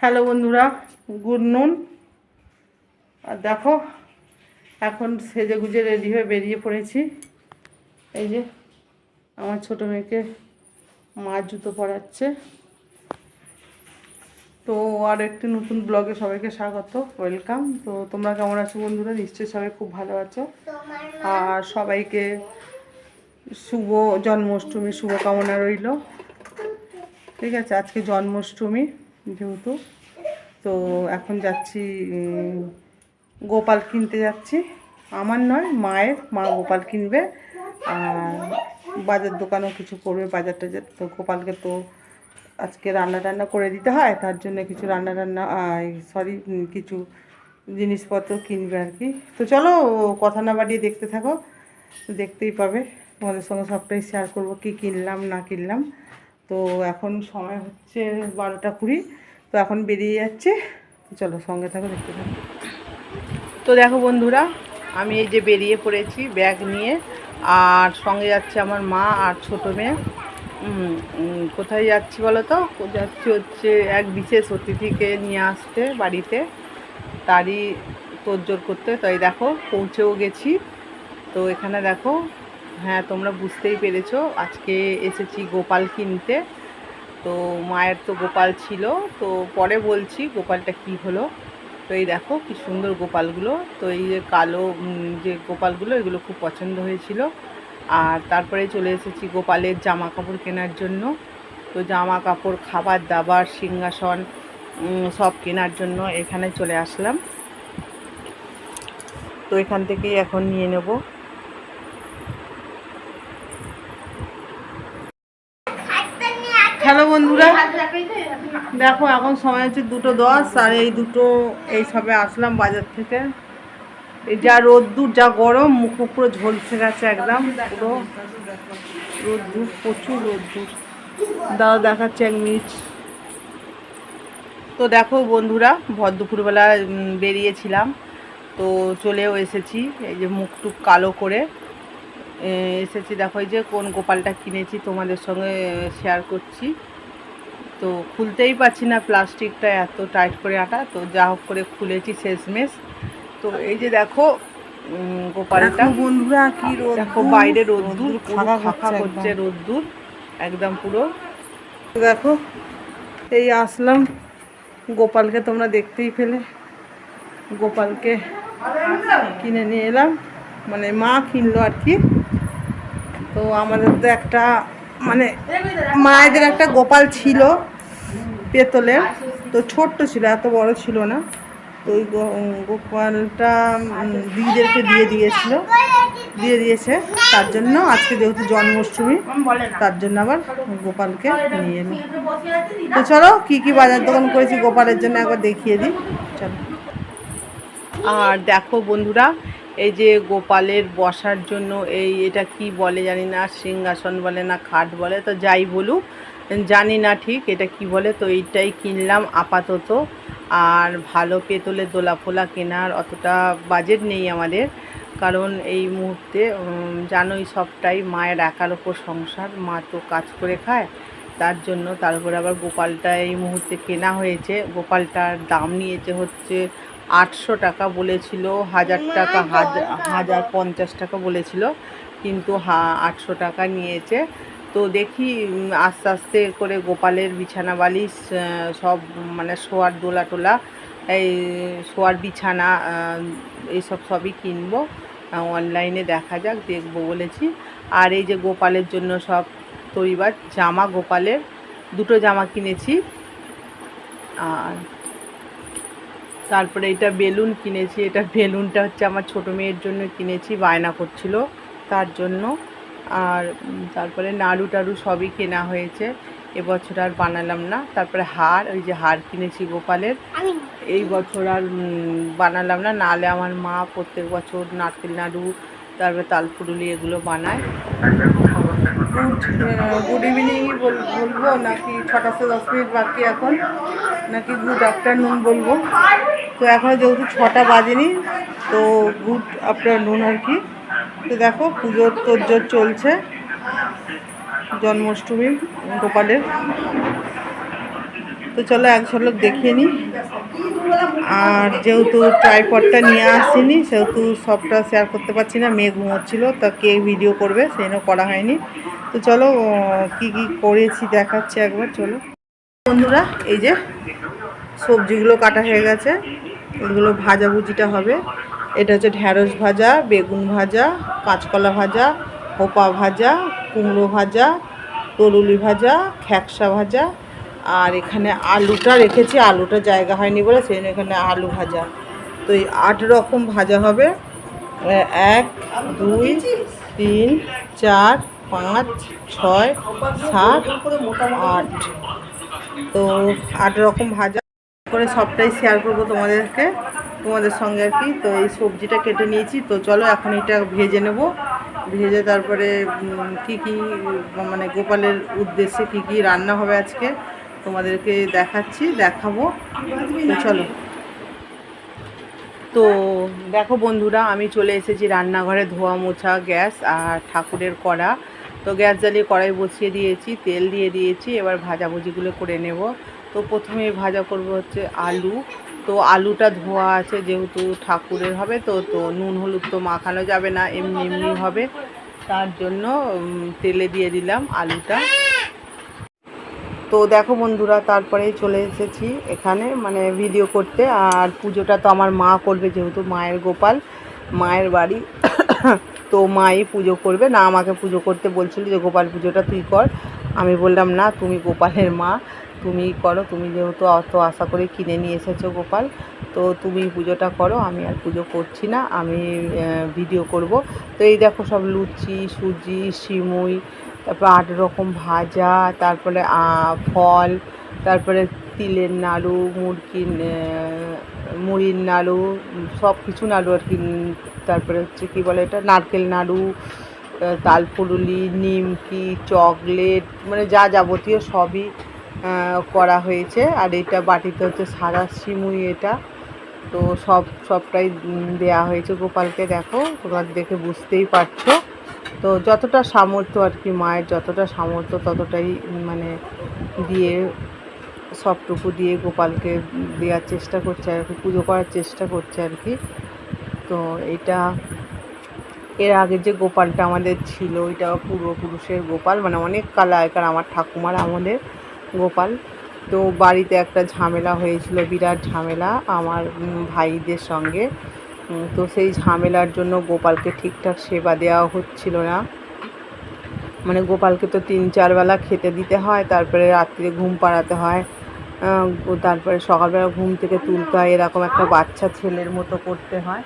Hello বন্ধুরা, good নুন। আর দেখো, এখন সেজে গুজে রেডি হয়ে বেরিয়ে পড়েছি। এই যে, আমার ছোট মেয়েকে মা জুতো পরাচ্ছে। তো আর একটি নতুন ব্লগে সবাইকে স্বাগত, ওয়েলকাম। তো তোমরা কেমন আছো বন্ধুরা? নিশ্চয়ই সবাই খুব ভালো আছো। আর সবাইকে শুভ জন্মাষ্টমী, শুভকামনা রইল। ঠিক আছে, আজকে জন্মাষ্টমী। যেহেতু। তো এখন যাচ্ছি গোপাল কিনতে যাচ্ছি। আমার নয়, মায়ের। মা গোপাল কিনবে। আর বাজার দোকানও কিছু করবে, বাজার টাজার। তো গোপালকে তো আজকে রান্না টান্না করে দিতে হয়, তার জন্য কিছু রান্না টান্না সরি কিছু জিনিসপত্র কিনবে আর কি। তো চলো, কথা না বাড়িয়ে দেখতে থাকো। দেখতেই পাবে। তোমাদের সঙ্গে সবটাই শেয়ার করব, কি কিনলাম, না কিনলাম। তো এখন সময় হচ্ছে বারোটা কুড়ি। তো এখন বেরিয়ে যাচ্ছে। চলো সঙ্গে থাকো, দেখতে থাকো। তো দেখো বন্ধুরা, আমি এই যে বেরিয়ে পড়েছি ব্যাগ নিয়ে। আর সঙ্গে যাচ্ছে আমার মা আর ছোটো মেয়ে। কোথায় যাচ্ছি বলো তো? যাচ্ছি হচ্ছে এক বিশেষ অতিথিকে নিয়ে আসতে বাড়িতে। তারই তোড়জোড় করতে। তাই দেখো, পৌঁছেও গেছি। তো এখানে দেখো হ্যাঁ তোমরা বুঝতেই পেরেছ। আজকে এসেছি গোপাল কিনতে। তো মায়ের তো গোপাল ছিল। তো পরে বলছি গোপালটা কি হলো। তো এই দেখো কি সুন্দর গোপালগুলো। তো এই যে কালো যে গোপালগুলো, এগুলো খুব পছন্দ হয়েছিল। আর তারপরে চলে এসেছি গোপালের জামা কাপড় কেনার জন্য। তো জামা কাপড় খাবার দাবার, সিংহাসন সব কেনার জন্য এখানে চলে আসলাম। তো এখান থেকেই এখন নিয়ে নেব। হ্যালো বন্ধুরা। দেখো এখন সময় হচ্ছে দুটো দশ আর এই দুটো এই সবে আসলাম বাজার থেকে। এই যা রোদ্দুর যা গরম মুখ পুরো ঝলসে গেছে একদম পুরো রোদ্দুর প্রচুর রোদ্দুর। দাও দেখাচ্ছে এক মিনিট। তো দেখো বন্ধুরা ভর দুপুরবেলা বেরিয়েছিলাম। তো চলেও এসেছি এই যে মুখ টুক কালো করে। এসেছি। দেখো এই যে কোন গোপালটা কিনেছি তোমাদের সঙ্গে শেয়ার করছি। তো খুলতেই পারছি না প্লাস্টিকটা এত টাইট করে আটা। তো যা হোক করে খুলেছি শেষমেশ। তো এই যে দেখো গোপালটা। বন্ধুরা কি রোদ দেখো বাইরে রোদ্দুর করছে করছে রোদ্দুর একদম পুরো। দেখো এই আসলাম গোপালকে তোমরা দেখতেই পেলে। গোপালকে কিনে নিয়ে এলাম। মানে মা কিনলো আর কি। তো আমাদের তো একটা মানে মায়েদের একটা গোপাল ছিল পেতলের তো ছোট্ট ছিল, এত বড় ছিল না। তো ওই গোপালটা দিদিদেরকে দিয়ে দিয়েছিল, দিয়ে দিয়েছে। তার জন্য আজকে যেহেতু জন্মাষ্টমী, তার জন্য আবার গোপালকে নিয়ে এলো। তো চলো, কী কী বাজার দোকান করেছি গোপালের জন্য একবার দেখিয়ে দিই। চলো। আর দেখো বন্ধুরা এই যে গোপালের বসার জন্য এই এটা কি বলে জানি না, সিংহাসন বলে না, খাট বলে, তো যাই বলুক, জানি না ঠিক এটা কি বলে, তো এইটাই কিনলাম আপাতত। আর ভালো পেতলের দোলা ফোলা কেনার অতটা বাজেট নেই আমাদের, কারণ এই মুহূর্তে জানোই সবটাই মায়ের একার ওপর সংসার, মা তো কাজ করে খায়, তার জন্য তারপরে আবার গোপালটা এই মুহূর্তে কেনা হয়েছে, গোপালটার দাম নিয়েছে হচ্ছে আটশো টাকা বলেছিল, হাজার টাকা হাজার পঞ্চাশ টাকা বলেছিল, কিন্তু হা, আটশো টাকা নিয়েছে। তো দেখি আস্তে আস্তে করে গোপালের বিছানা বালিশ সব মানে শোয়ার দোলা টোলা, এই শোয়ার বিছানা এইসব সবই কিনবো। অনলাইনে দেখা যাক, দেখব বলেছি। আর এই যে গোপালের জন্য সব তৈবার, জামা গোপালের, দুটো জামা কিনেছি। আর তারপরে এটা বেলুন কিনেছি, এটা বেলুনটা হচ্ছে আমার ছোটো মেয়ের জন্য কিনেছি, বায়না করছিল তার জন্য। আর তারপরে নাড়ু টাড়ু সবই কেনা হয়েছে, এবছর আর বানালাম না। তারপরে হার, ওই যে হার কিনেছি গোপালের, এই বছর আর বানালাম না। নাহলে আমার মা প্রত্যেক বছর নারকেল নাড়ু, তারপরে তালপুরুলি এগুলো বানায়। গুড ইভিনিংই বলব নাকি ছটাতে দশ মিনিট বাকি এখন? নাকি গুড আফটারনুন বলব? তো এখনও যেহেতু ছটা বাজেনি, তো গুড আফটারনুন আর কি। তো দেখো পুজোর তোরজোর চলছে, জন্মাষ্টমী গোপালের। তো চলো এক ঝলক দেখিয়ে নিই। আর যেহেতু ট্রাইপডটা নিয়ে আসিনি, সেহেতু সবটা শেয়ার করতে পারছি না, মেয়ে ঘুমোচ্ছিল, তা কে ভিডিও করবে সেই করা হয়নি। তো চলো কি কি করেছি দেখাচ্ছি একবার, চলো। বন্ধুরা, এই যে সবজিগুলো কাটা হয়ে গেছে এগুলো ভাজাভুজিটা হবে। এটা হচ্ছে ঢ্যাঁড়স ভাজা, বেগুন ভাজা, কাঁচকলা ভাজা হোপা ভাজা, কুমড়ো ভাজা, তরুলি ভাজা, খ্যাকসা ভাজা। আর এখানে আলুটা রেখেছি, আলুটা জায়গা হয়নি বলে সেই এখানে আলু ভাজা। তো এই আট রকম ভাজা হবে। এক, দুই, তিন, চার, পাঁচ, ছয়, সাত, আট। তো আট রকম ভাজা করে সবটাই শেয়ার করব তোমাদেরকে, তোমাদের সঙ্গে আর কি। তো এই সবজিটা কেটে নিয়েছি। তো চলো এখন এটা ভেজে নেব। ভেজে তারপরে কি কি মানে গোপালের উদ্দেশ্যে কি কি রান্না হবে আজকে, তোমাদেরকে দেখাচ্ছি, দেখাবো। তো চলো। তো দেখো বন্ধুরা, আমি চলে এসেছি রান্নাঘরে ধোয়া মোছা, গ্যাস আর ঠাকুরের কড়া। তো গ্যাস জ্বালিয়ে কড়াই বসিয়ে দিয়েছি, তেল দিয়ে দিয়েছি, এবার ভাজাভুজিগুলো করে নেব। তো প্রথমে ভাজা করব হচ্ছে আলু। তো আলুটা ধোয়া আছে যেহেতু ঠাকুরের হবে তো তো নুন হলুদ তো মাখানো যাবে না, এমনি এমনি হবে। তার জন্য তেলে দিয়ে দিলাম আলুটা। তো দেখো বন্ধুরা তারপরেই চলে এসেছি এখানে মানে ভিডিও করতে। আর পুজোটা তো আমার মা করবে যেহেতু মায়ের গোপাল, মায়ের বাড়ি। তো মাই পুজো করবে। না, আমাকে পুজো করতে বলছিল যে, গোপাল পুজোটা তুই কর। আমি বললাম, না, তুমি গোপালের মা, তুমি করো। তুমি যেহেতু অত আশা করে কিনে নিয়ে এসেছ গোপাল, তো তুমি পুজোটা করো। আমি আর পুজো করছি না, আমি ভিডিও করব। তো এই দেখো সব লুচি, সুজি, সিমুই, তারপর আট রকম ভাজা, তারপরে ফল, তারপরে তিলের নাড়ু, মুরগির মুড়ির নাড়ু, সব কিছু নাড়ু আর কি তারপরে হচ্ছে কী বলে এটা, নারকেল নাড়ু তালপুরুলি নিমকি, চকলেট মানে যা যাবতীয় সবই করা হয়েছে। আর এটা বাটিতে হচ্ছে সাদা সিমুই এটা। তো সব, সবটাই দেয়া হয়েছে গোপালকে, দেখো, তোমার দেখে বুঝতেই পারছ। তো যতটা সামর্থ্য আর কি মায়ের, যতটা সামর্থ্য ততটাই মানে দিয়ে সবটুকু দিয়ে গোপালকে দেওয়ার চেষ্টা করছে আর কি, পুজো করার চেষ্টা করছে আর কি। তো এটা এর আগে যে গোপালটা আমাদের ছিল, ওইটা পূর্বপুরুষের গোপাল মানে অনেক কাল আগেকার আমার ঠাকুমার, আমাদের গোপাল। তো বাড়িতে একটা ঝামেলা হয়েছিল, বিরাট ঝামেলা আমার ভাইদের সঙ্গে। তো সেই ঝামেলার জন্য গোপালকে ঠিকঠাক সেবা দেওয়া হচ্ছিল না। মানে গোপালকে তো তিন চার বেলা খেতে দিতে হয়, তারপরে রাত্রিরে ঘুম পাড়াতে হয়। তারপরে সকালবেলা ঘুম থেকে তুলতে হয় এরকম একটা বাচ্চা ছেলের মতো করতে হয়।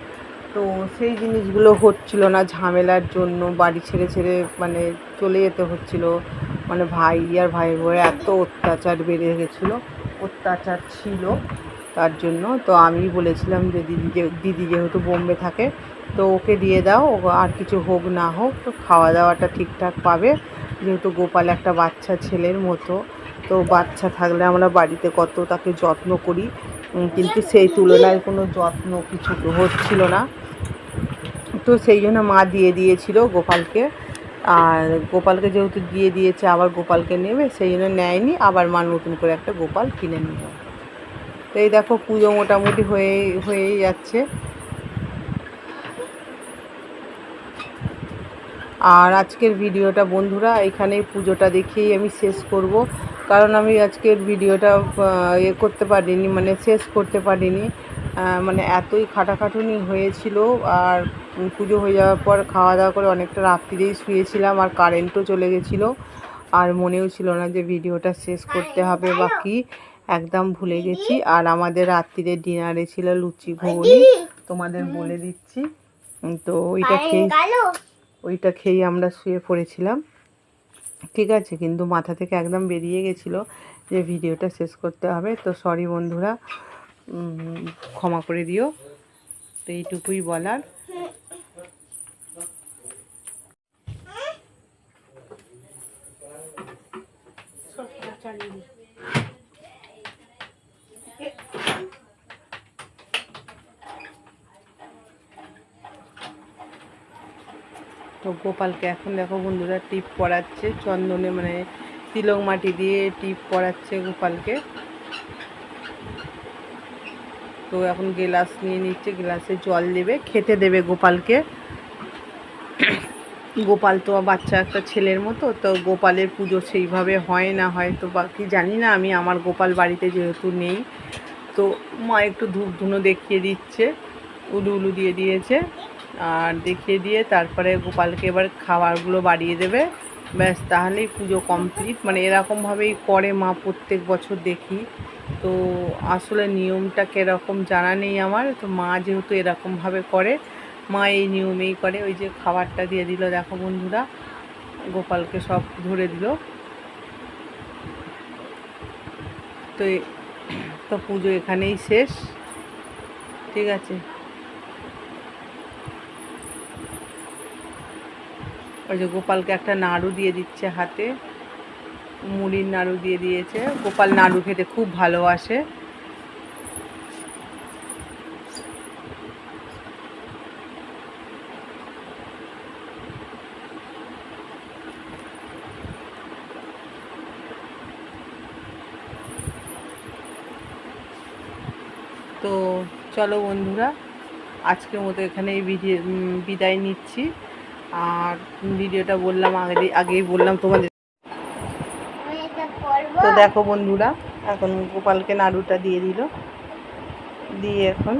তো সেই জিনিসগুলো হচ্ছিল না ঝামেলার জন্য, বাড়ি ছেড়ে ছেড়ে মানে চলে যেতে হচ্ছিল। মানে ভাই আর ভাই বউয়ের এত অত্যাচার বেড়ে গেছিল, অত্যাচার ছিল তার জন্য। তো আমি বলেছিলাম যে দিদি দিদি যেহেতু বোম্বে থাকে, তো ওকে দিয়ে দাও আর কিছু হোক না হোক, তো খাওয়া দাওয়াটা ঠিকঠাক পাবে। যেহেতু গোপাল একটা বাচ্চা ছেলের মতো। বাচ্চা থাকলে আমরা বাড়িতে কত তাকে যত্ন করি। কিন্তু সেই তুলনায় কোনো যত্ন কিছু তো হচ্ছিল না। তো সেই জন্য মা দিয়ে দিয়েছিল গোপালকে। আর গোপালকে যেহেতু দিয়ে দিয়েছে, আবার গোপালকে নেবে, সেই জন্য নেয়নি। আবার মা নতুন করে একটা গোপাল কিনে নিল। তো এই দেখো পুজো মোটামুটি হয়ে, হয়েই যাচ্ছে। আর আজকের ভিডিওটা বন্ধুরা এখানে পুজোটা দেখেই আমি শেষ করব। কারণ আমি আজকের ভিডিওটা ইয়ে করতে পারিনি মানে শেষ করতে পারিনি। মানে এতই খাটাখাটুনি হয়েছিল আর পুজো হয়ে যাওয়ার পর খাওয়া দাওয়া করে অনেকটা রাত্রিরেই শুয়েছিলাম আর কারেন্টও চলে গেছিল। আর মনেও ছিল না যে ভিডিওটা শেষ করতে হবে বা কি একদম ভুলে গেছি। আর আমাদের রাত্রিরে ডিনারে ছিল লুচি ঘুগনি তোমাদের বলে দিচ্ছি। তো ওইটা খেয়ে ওইটা খেয়েই আমরা শুয়ে পড়েছিলাম। ঠিক আছে, কিন্তু মাথা থেকে একদম বেরিয়ে গেছিল যে ভিডিওটা শেষ করতে হবে। তো সরি বন্ধুরা ক্ষমা করে দিও। তো এইটুকুই বলার। তো গোপালকে এখন দেখো বন্ধুরা টিপ পরাচ্ছে চন্দনে মানে তিলক মাটি দিয়ে টিপ পরাচ্ছে গোপালকে। তো এখন গ্লাস নিয়ে নিচ্ছে, গ্লাসে জল দেবে, খেতে দেবে গোপালকে। গোপাল তো বাচ্চা একটা ছেলের মতো, তো গোপালের পুজো সেইভাবে হয় না হয় তো বাকি জানি না, আমি আমার গোপাল বাড়িতে যেহেতু নেই, তো মা একটু ধূপ ধুনো দেখিয়ে দিচ্ছে, উলু উলু দিয়ে দিয়েছে। আর দেখিয়ে দিয়ে তারপরে গোপালকে এবার খাবারগুলো বাড়িয়ে দেবে। ব্যাস, তাহলেই পুজো কমপ্লিট মানে এরকমভাবেই করে মা প্রত্যেক বছর দেখি। তো আসলে নিয়মটা কীরকম জানা নেই আমার। তো মা যেহেতু এরকমভাবে করে, মা এই নিয়মেই করে। ওই যে খাবারটা দিয়ে দিল, দেখো বন্ধুরা, গোপালকে সব ধরে দিল। তো তো পুজো এখানেই শেষ। ঠিক আছে। ওই যে গোপালকে একটা নাড়ু দিয়ে দিচ্ছে হাতে, মুড়ির নাড়ু দিয়ে দিয়েছে। গোপাল নাড়ু খেতে খুব ভালোবাসে। তো চলো বন্ধুরা, আজকের মতো এখানে বিদায় নিচ্ছি। আর ভিডিওটা বললাম আগে আগেই বললাম তোমাদের। তো দেখো বন্ধুরা, এখন গোপালকে নাড়ুটা দিয়ে দিল। দিয়ে এখন